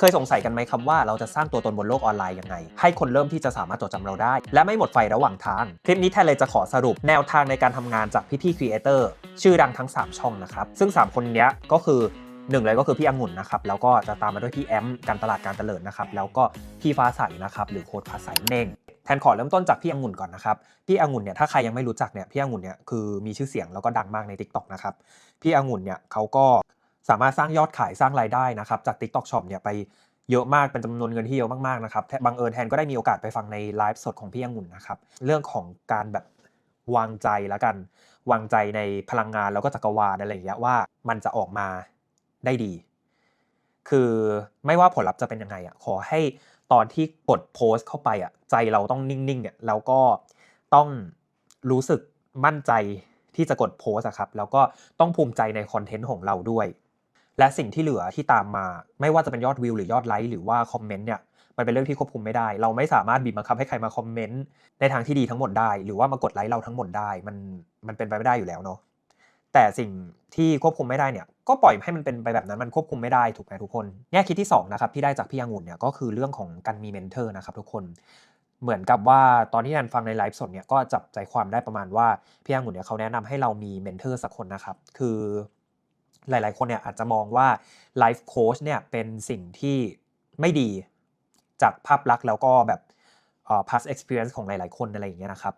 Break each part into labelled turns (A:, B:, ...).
A: เคยสงสัยกันไหมครับว่าเราจะสร้างตัวตนบนโลกออนไลน์ยังไง ให้คนเริ่มที่จะสามารถจดจำเราได้ และไม่หมดไฟระหว่างทาง คลิปนี้แทนเลยจะขอสรุปแนวทางในการทำงานจากพี่ๆครีเอเตอร์ชื่อดังทั้ง 3 ช่องนะครับ ซึ่ง 3 คนนี้ก็คือหนึ่งเลยก็คือพี่องุ่นนะครับแล้วก็จะตามมาด้วยพี่แอมการตลาดการเตลิดนะครับแล้วก็พี่ฟ้าใสนะครับหรือโค้ดฟ้าใสนั่นเองแทนขอเริ่มต้นจากพี่องุ่นก่อนนะครับ พี่องุ่นเนี่ยถ้าใครยังไม่รู้จักเนี่ยพี่องุ่นเนี่ยคือมีชื่อเสียงแล้วก็ดังมากใน Tik t o อกนะครับ พี่องุ่นเนี่ยเขาก็ สามารถสร้างยอดขายสร้างรายได้นะครับจาก TikTok Shop เนี่ยไปเยอะมากเป็นจำนวนเงินที่เยอะมากๆนะครับบังเอิญแทนก็ได้มีโอกาสไปฟังในไลฟ์สดของพี่องุ่นนะครับเรื่องของการแบบวางใจแล้วกัน วางใจในพลังงานแล้วก็จักรวาลอะไรอย่างเงี้ยว่ามันจะออกมาได้ดี คือไม่ว่าผลลัพธ์จะเป็นยังไงอะขอให้ตอนที่กดโพสต์เข้าไปอะใจเราต้องนิ่งๆอะแล้วก็ต้องรู้สึกมั่นใจที่จะกดโพสอะครับแล้วก็ต้องภูมิใจในคอนเทนต์ของเราด้วย และสิ่งที่เหลือที่ตามมา ไม่ว่าจะเป็นยอดวิวหรือยอดไลค์หรือว่าคอมเมนต์เนี่ยมันเป็นเรื่องที่ควบคุมไม่ได้ เราไม่สามารถบีบบังคับให้ใครมาคอมเมนต์ในทางที่ดีทั้งหมดได้ หรือว่ามากดไลค์เราทั้งหมดได้ มันมันเป็นไปไม่ได้อยู่แล้วเนาะแต่สิ่งที่ควบคุมไม่ได้เนี่ยก็ปล่อยให้มันเป็นไปแบบนั้นมันควบคุมไม่ได้ถูกไหมทุกคนแง่คิดที่สองนะครับที่ได้จากพี่องุ่นเนี่ยก็คือเรื่องของการมีเมนเทอร์นะครับทุกคนเหมือนกับว่าตอนที่แนนฟังในไลฟ์สดเนี่ยก็จับใจความได้ประมาณว่าพี่องุ่นเนี่ยเขาแนะนำให้เรามีเมนเทอร์สักคนนะครับคือ หลาย ๆ คนเนี่ยอาจจะมองว่าไลฟ์โค้ชเนี่ยเป็นสิ่งที่ไม่ดีจากภาพลักษณ์แล้วก็แบบเอ่อ past experience ของหลาย ๆ คนอะไรอย่างเงี้ยนะครับ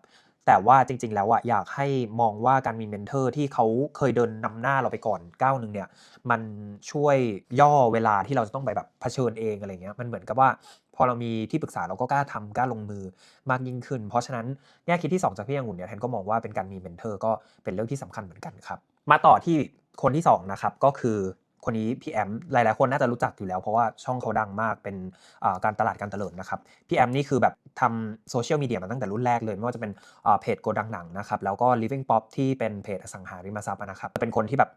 A: แต่ว่าจริง ๆ แล้วอะอยากให้มองว่าการมีเมนเทอร์ที่เขาเคยเดินนำหน้าเราไปก่อนก้าวหนึ่งเนี่ย มันช่วยย่อเวลาที่เราจะต้องไปแบบเผชิญเองอะไรเงี้ย มันเหมือนกับว่าพอเรามีที่ปรึกษาเราก็กล้าทำกล้าลงมือมากยิ่งขึ้น เพราะฉะนั้นแง่คิดที่ 2 จากพี่องุ่นเนี่ยแทนก็มองว่าเป็นการมีเมนเทอร์ก็เป็นเรื่องที่สำคัญเหมือนกันครับ มาต่อที่ คนที่2นะครับก็คือคนนี้พี่แอมหลาย ๆ คนน่าจะรู้จักอยู่แล้ว เพราะว่าช่องเขาดังมากเป็นการตลาดการเตลิดนะครับพี่แอมนี่คือแบบทำโซเชียลมีเดียมาตั้งแต่รุ่นแรกเลย ไม่ว่าจะเป็นเพจโกดังหนังนะครับแล้วก็ Living Pop ที่เป็นเพจอสังหาริมทรัพย์นะครับเป็นคนที่แบบ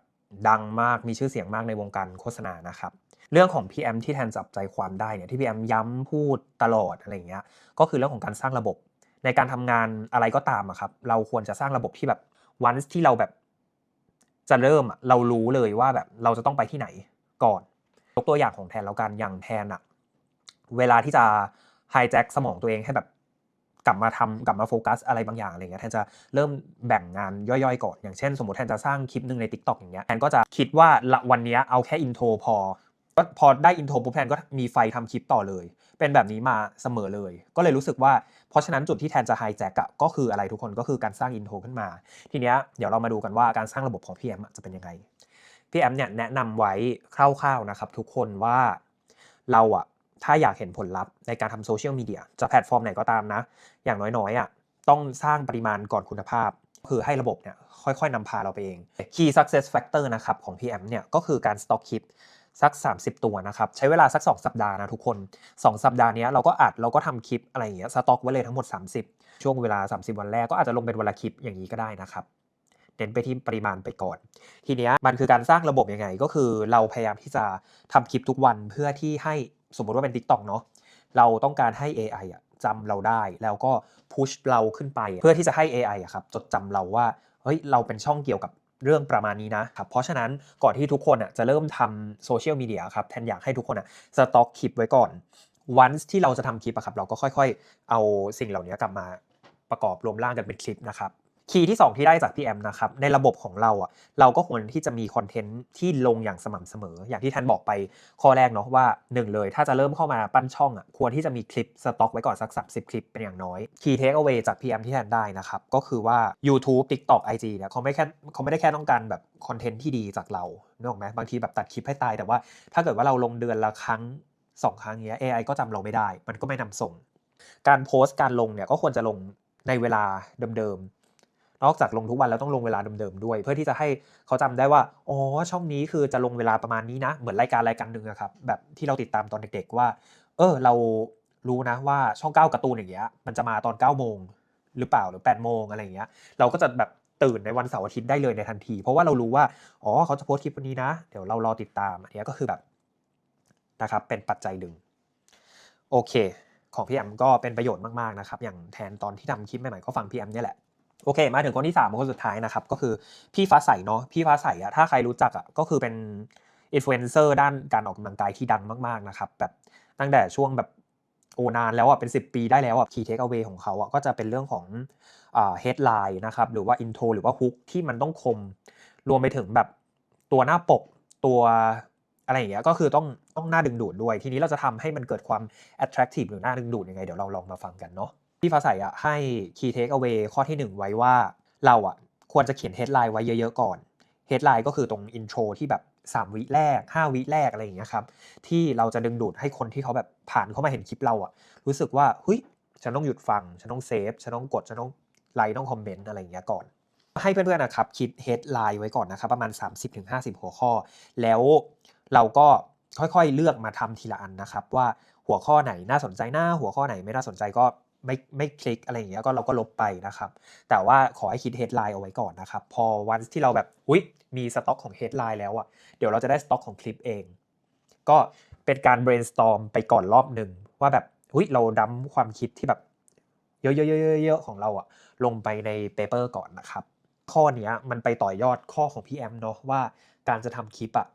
A: ดังมากมีชื่อเสียงมากในวงการโฆษณานะครับเรื่องของพี่แอมที่แทนจับใจความได้เนี่ยที่พี่แอมย้ำพูดตลอดอะไรอย่างเงี้ยก็คือเรื่องของการสร้างระบบ ในการทำงานอะไรก็ตามอะครับเราควรจะสร้างระบบที่แบบวันที่เราแบบ จะเริ่มเรารู้เลยว่าแบบเราจะต้องไปที่ไหนก่อนยกตัวอย่างของแทนแล้วกันอย่างแทนอะเวลาที่จะไฮแจ็คสมองตัวเองให้แบบกลับมาทำกลับมาโฟกัสอะไรบางอย่างอะไรเงี้ยแทนจะเริ่มแบ่งงานย่อยๆก่อน อย่างเช่น สมมติแทนจะสร้างคลิปหนึ่งใน Tik t o อกอย่างเงี้ยแทนก็จะคิดว่าละวันนี้เอาแค่อินโทรพอก็พอได้อินโทรปุ๊บแทนก็มีไฟทำคลิปต่อเลย เป็นแบบนี้มาเสมอเลย ก็เลยรู้สึกว่า เพราะฉะนั้นจุดที่แทนจะไฮแจ็คอะก็คืออะไรทุกคนก็คือการสร้างอินโทรขึ้นมา ทีเนี้ยเดี๋ยวเรามาดูกันว่าการสร้างระบบของพี่แอมจะเป็นยังไงพี่แอมเนี่ยแนะนำไว้คร่าวๆนะครับทุกคนว่าเราอะถ้าอยากเห็นผลลัพธ์ในการทำโซเชียลมีเดียจะแพลตฟอร์มไหนก็ตามนะ อย่างน้อยๆอะต้องสร้างปริมาณก่อนคุณภาพ คือให้ระบบเนี่ยค่อยๆนำพาเราไปเอง Key Success Factor นะครับของพี่แอมเนี่ยก็คือการสต็อกคลิป สัก 30 ตัวนะครับ ใช้เวลาสัก 2 สัปดาห์นะทุกคน 2 สัปดาห์นี้เราก็อัดเราก็ทำคลิปอะไรอย่างเงี้ยสต็อกไว้เลยทั้งหมด 30 ช่วงเวลา 30 วันแรกก็อาจจะลงเป็นวันละคลิปอย่างนี้ก็ได้นะครับเน้นไปที่ปริมาณไปก่อน ทีเนี้ยมันคือการสร้างระบบยังไง ก็คือเราพยายามที่จะทำคลิปทุกวันเพื่อที่ให้สมมติว่าเป็น TikTok เนาะเราต้องการให้ AI อะจำเราได้แล้วก็พุชเราขึ้นไป เพื่อที่จะให้ AI อะครับจดจำเราว่าเฮ้ยเราเป็นช่องเกี่ยวกับ เรื่องประมาณนี้นะครับ เพราะฉะนั้นก่อนที่ทุกคนอะจะเริ่มทำโซเชียลมีเดียครับแทนอยากให้ทุกคนอะสต็อกคลิปไว้ก่อนวันที่เราจะทำคลิปอะครับเราก็ค่อยๆ เอาสิ่งเหล่านี้กลับมาประกอบรวมร่างกันเป็นคลิปนะครับ คีย์ที่ 2 ที่ได้จากพี่แอมนะครับในระบบของเราอะเราก็ควรที่จะมีคอนเทนต์ที่ลงอย่างสม่ำเสมอ อย่างที่ท่านบอกไปข้อแรกเนาะว่า 1 เลย ถ้าจะเริ่มเข้ามาปั้นช่องอะควรที่จะมีคลิปสต็อกไว้ก่อนสัก 30 คลิปเป็นอย่างน้อยคีย์เทคเอาไว้จากพี่แอมที่แทนได้นะครับก็คือว่า YouTube TikTok IG เนี่ยเขาไม่แค่เขาไม่ได้แค่ต้องการแบบคอนเทนต์ที่ดีจากเราเนกออกไหมบางทีแบบตัดคลิปให้ตายแต่ว่า ถ้าเกิดว่าเราลงเดือนละครั้งสองครั้งเนี้ย AI ก็จำเราไม่ได้ มันก็ไม่นำส่ง การโพสต์การลงเนี่ยก็ควรจะลงในเวลาเดิมๆ นอกจากลงทุกวันแล้วต้องลงเวลาเดิมๆด้วย เพื่อที่จะให้เขาจำได้ว่าอ๋อช่องนี้คือจะลงเวลาประมาณนี้นะ เหมือนรายการรายการหนึ่งอะครับแบบที่เราติดตามตอนเด็กๆว่า เออเรารู้นะว่าช่อง9การ์ตูนอย่างเงี้ยมันจะมาตอน9โมงหรือเปล่าหรือ8โมงอะไรอย่างเงี้ยเราก็จะแบบตื่นในวันเสาร์อาทิตย์ได้เลยในทันที เพราะว่าเรารู้ว่าอ๋อเขาจะโพสต์คลิปวันนี้นะ เดี๋ยวเรารอติดตามอันเนี้ยก็คือแบบนะครับเป็นปัจจัยดึงโอเค ของพี่แอมก็เป็นประโยชน์มากๆนะครับอย่างแทนตอนที่ทำคลิปใหม่ๆก็ฟังพี่แอมเนี่ยแหละ โอเค มาถึงคนที่3ามคนสุดท้ายนะครับ ก็คือพี่ฟ้าใสเนาะพี่ฟ้าใสอะถ้าใครรู้จักอะก็คือเป็นอินฟลูเอนเซอร์ด้านการออกกำลังกายที่ดังมากๆนะครับแบบตั้งแต่ช่วงแบบโอนานแล้วอะเป็น 10 ปีได้แล้วอะ key take away ของเขาอะก็จะเป็นเรื่องของอ่า headline นะครับหรือว่า intro หรือว่า hook ที่มันต้องคม รวมไปถึงแบบตัวหน้าปกตัวอะไรอย่างเงี้ยก็คือต้องต้องน่าดึงดูดด้วย ทีนี้เราจะทำให้มันเกิดความ attractive หรือน่าดึงดูดยังไง เดี๋ยวเราลองมาฟังกันเนาะ พี่ฟ้าใสอะให้ key take away ข้อที่ 1 ไว้ว่าเราอะควรจะเขียน headline ไว้เยอะๆก่อน headline ก็คือตรง intro ที่แบบ 3 วิแรก 5 วิแรกอะไรอย่างเงี้ยครับที่เราจะดึงดูดให้คนที่เขาแบบผ่านเข้ามาเห็นคลิปเราอะรู้สึกว่าเฮ้ยฉันต้องหยุดฟัง ฉันต้องเซฟ ฉันต้องกด ฉันต้องไลค์ ต้องคอมเมนต์อะไรอย่างเงี้ยก่อน ให้เพื่อนๆนะครับ คิด headline ไว้ก่อนนะครับ ประมาณ 30-50 หัวข้อ แล้วเราก็ค่อยๆ เลือกมาทำทีละอันนะครับ ว่าหัวข้อไหนน่าสนใจหน้า หัวข้อไหนไม่น่าสนใจก็ ไม่ไม่คลิกอะไรอย่างเงี้ยก็เราก็ลบไปนะครับ แต่ว่าขอให้คิด headline เอาไว้ก่อนนะครับ พอวันที่เราแบบอุ๊ยมีสต็อกของ headline แล้วอะเดี๋ยวเราจะได้สต็อกของคลิปเอง ก็เป็นการ brainstorm ไปก่อนรอบหนึ่งว่าแบบอุ๊ยเราดัมความคิดที่แบบเยอะๆๆๆของเราอะลงไปในเปเปอร์ก่อนนะครับ ข้อเนี้ยมันไปต่อยอดข้อของพี่แอมเนาะว่าการจะทำคลิปอะ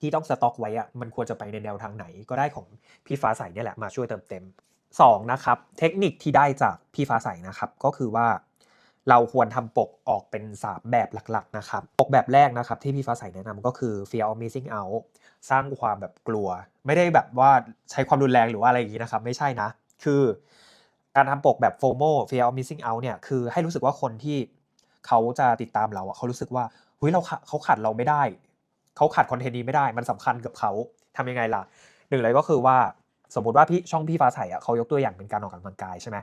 A: ที่ต้องสต็อกไว้อะมันควรจะไปในแนวทางไหนก็ได้ของพี่ฟ้าใสเนี่ยแหละมาช่วยเติมเต็ม สองนะครับเทคนิคที่ได้จากพี่ฟ้าใสนะครับ ก็คือว่าเราควรทำปกออกเป็น 3 แบบหลักๆนะครับ ปกแบบแรกนะครับที่พี่ฟ้าใสแนะนำก็คือ fear of missing out สร้างความแบบกลัว ไม่ได้แบบว่าใช้ความรุนแรงหรือว่าอะไรอย่างนี้นะครับ ไม่ใช่นะ คือการทำปกแบบ FOMO fear of missing out เนี่ยคือให้รู้สึกว่าคนที่เขาจะติดตามเราอะเขารู้สึกว่าเฮ้ยเราเขาขาดเราไม่ได้ เขาขาดคอนเทนต์นี้ไม่ได้ มันสำคัญกับเขาทำยังไงล่ะหนึ่งเลยก็คือว่า สมมติว่าพี่ช่องพี่ฟ้าใสอะเขายกตัวอย่างเป็นการออกกำลังกายใช่ไหม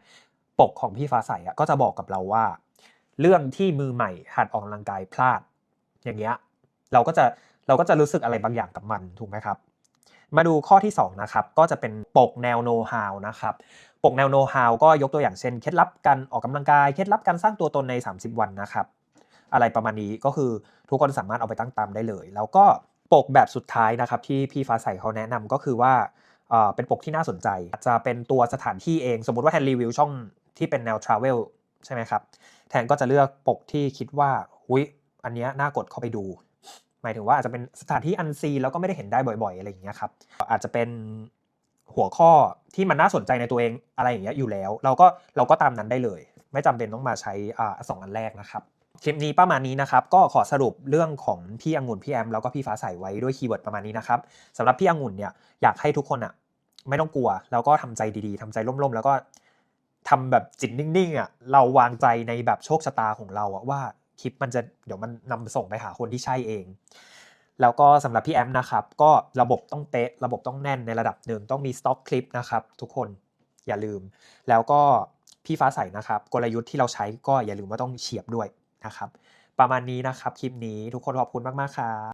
A: ปกของพี่ฟ้าใสอะก็จะบอกกับเราว่า เรื่องที่มือใหม่หัดออกกำลังกายพลาด อย่างเงี้ยเราก็จะเราก็จะรู้สึกอะไรบางอย่างกับมันถูกไหมครับ มาดูข้อที่2นะครับก็จะเป็นปกแนวโน้ตฮาวนะครับปกแนวโน้ตฮาวก็ยกตัวอย่างเช่นเคล็ดลับการออกกำลังกายเคล็ดลับการสร้างตัวตนใน 30 วันนะครับอะไรประมาณนี้ก็คือทุกคนสามารถเอาไปตั้งตามได้เลย แล้วก็ปกแบบสุดท้ายนะครับที่พี่ฟ้าใสเขาแนะนำก็คือว่า เป็นปกที่น่าสนใจ อาจจะเป็นตัวสถานที่เอง สมมติว่าแทนรีวิวช่องที่เป็นแนวทราเวลใช่ไหมครับ แทนก็จะเลือกปกที่คิดว่าหุยอันเนี้ยน่ากดเข้าไปดู หมายถึงว่าอาจจะเป็นสถานที่อันซีแล้วก็ไม่ได้เห็นได้บ่อยๆ อะไรอย่างเงี้ยครับ อาจจะเป็นหัวข้อที่มันน่าสนใจในตัวเองอะไรอย่างเงี้ยอยู่แล้ว เราก็เราก็ตามนั้นได้เลย ไม่จำเป็นต้องมาใช้อ่าสองอันแรกนะครับคลิปนี้ประมาณนี้นะครับ ก็ขอสรุปเรื่องของพี่องุ่นพี่แอมแล้วก็พี่ฟ้าใสไว้ด้วยคีย์เวิร์ดประมาณนี้นะครับสำหรับพี่องุ่นเนี่ยอยากให้ทุกคนอะ ไม่ต้องกลัว แล้วก็ทำใจดีๆทำใจร่มๆ แล้วก็ทำแบบจิตนิ่งๆอะเราวางใจในแบบโชคชะตาของเราอะว่าคลิปมันจะเดี๋ยวมันนำส่งไปหาคนที่ใช่เอง แล้วก็สำหรับพี่แอมนะครับ ก็ระบบต้องเป๊ะระบบต้องแน่นในระดับหนึ่งต้องมีสต็อกคลิปนะครับ ทุกคนอย่าลืม แล้วก็พี่ฟ้าใสนะครับ กลยุทธ์ที่เราใช้ก็อย่าลืมว่าต้องเฉียบด้วยนะครับ ประมาณนี้นะครับคลิปนี้ทุกคนขอบคุณมากๆครับ